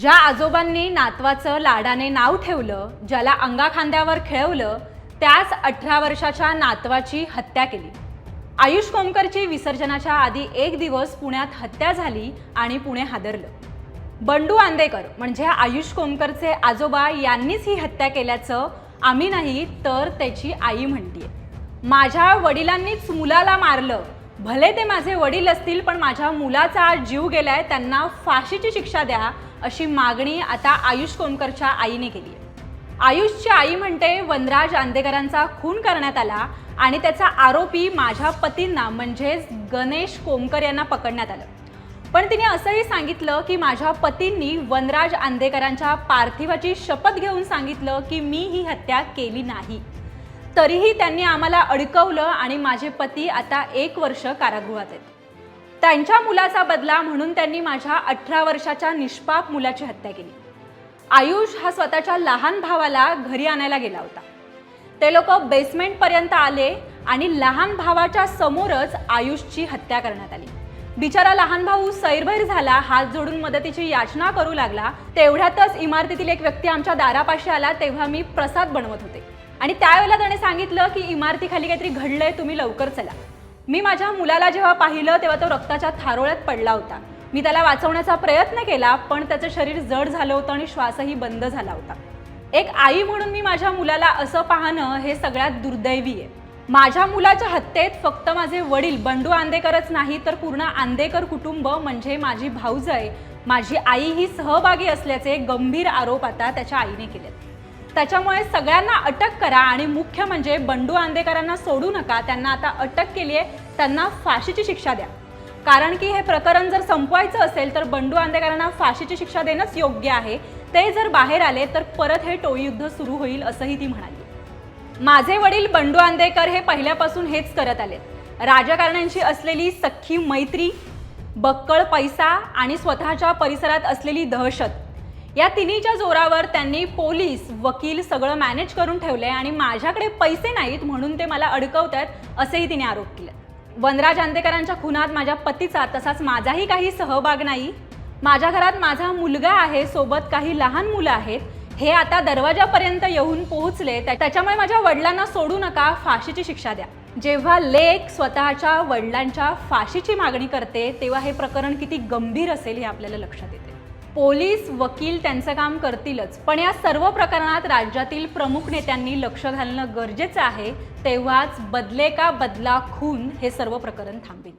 ज्या आजोबांनी नातवाचं लाडाने नाव ठेवलं ज्याला अंगाखांद्यावर खेळवलं त्याच अठरा वर्षाच्या नातवाची हत्या केली. आयुष कोमकरची विसर्जनाच्या आधी एक दिवस पुण्यात हत्या झाली आणि पुणे हादरलं. बंडू आंदेकर म्हणजे आयुष कोमकरचे आजोबा यांनीच ही हत्या केल्याचं आम्ही नाही तर त्याची आई म्हणतीये. माझ्या वडिलांनीच मुलाला मारलं भले ते माझे वडील असतील पण माझ्या मुलाचा आज जीव गेलाय त्यांना फाशीची शिक्षा द्या अशी मागणी आता आयुष कोमकरच्या आईने केली आहे. आयुषची आई म्हणते वनराज आंदेकरांचा खून करण्यात आला आणि त्याचा आरोपी माझ्या पतींना म्हणजेच गणेश कोमकर यांना पकडण्यात आलं. पण तिने असंही सांगितलं की माझ्या पतींनी वनराज आंदेकरांच्या पार्थिवाची शपथ घेऊन सांगितलं की मी ही हत्या केली नाही. तरीही त्यांनी आम्हाला अडकवलं आणि माझे पती आता एक वर्ष कारागृहात आहेत. त्यांच्या मुलाचा बदला म्हणून त्यांनी माझ्या अठरा वर्षाच्या निष्पाप मुलाची हत्या केली. आयुष हा स्वतःच्या लहान भावाला घरी आणायला गेला होता. ते लोक बेसमेंट पर्यंत आले आणि लहान भावाच्या समोरच आयुषची हत्या करण्यात आली. बिचारा लहान भाऊ सैरभैर झाला हात जोडून मदतीची याचना करू लागला तेवढ्यातच इमारतीतील एक व्यक्ती आमच्या दारापाशी आला तेव्हा मी प्रसाद बनवत होते. आणि त्यावेळेला त्याने सांगितलं की इमारतीखाली काहीतरी घडलंय तुम्ही लवकर चला. मी माझ्या मुलाला जेव्हा पाहिलं तेव्हा तो रक्ताच्या थारोळ्यात पडला होता. मी त्याला वाचवण्याचा प्रयत्न केला पण त्याचं शरीर जड झालं होतं आणि श्वासही बंद झाला होता. एक आई म्हणून मी माझ्या मुलाला असं पाहणं हे सगळ्यात दुर्दैवी आहे. माझ्या मुलाच्या हत्येत फक्त माझे वडील बंडू आंदेकरच नाही तर पूर्ण आंदेकर कुटुंब म्हणजे माझी भाऊजय माझी आई ही सहभागी असल्याचे गंभीर आरोप आता त्याच्या आईने केलेत. त्याच्यामुळे सगळ्यांना अटक करा आणि मुख्य म्हणजे बंडू आंदेकरांना सोडू नका. त्यांना आता अटक केली आहे. त्यांना फाशीची शिक्षा द्या. कारण की हे प्रकरण जर संपवायचं असेल तर बंडू आंदेकरांना फाशीची शिक्षा देणंच योग्य आहे. ते जर बाहेर आले तर परत हे टोळीयुद्ध सुरू होईल असंही ती म्हणाली. माझे वडील बंडू आंदेकर हे पहिल्यापासून हेच करत आले राजकारण्यांशी असलेली सख्खी मैत्री बक्कळ पैसा आणि स्वतःच्या परिसरात असलेली दहशत या तिन्हीच्या जोरावर त्यांनी पोलीस वकील सगळं मॅनेज करून ठेवले आणि माझ्याकडे पैसे नाहीत म्हणून ते मला अडकवत आहेत असेही तिने आरोप केले वनराज आंदेकरांच्या खुनात माझ्या पतीचा तसाच माझाही काही सहभाग नाही. माझ्या घरात माझा मुलगा आहे सोबत काही लहान मुलं आहेत. हे आता दरवाजापर्यंत येऊन पोहोचले त्याच्यामुळे माझ्या वडिलांना सोडू नका फाशीची शिक्षा द्या. जेव्हा लेख स्वतःच्या वडिलांच्या फाशीची मागणी करते तेव्हा हे प्रकरण किती गंभीर असेल हे आपल्याला लक्षात येते. पोलीस वकील त्यांचं काम करतीलच. पण या सर्व प्रकरणात राज्यातील प्रमुख नेत्यांनी लक्ष घालणं गरजेचं आहे. तेव्हाच बदले का बदला खून हे सर्व प्रकरण थांबेल.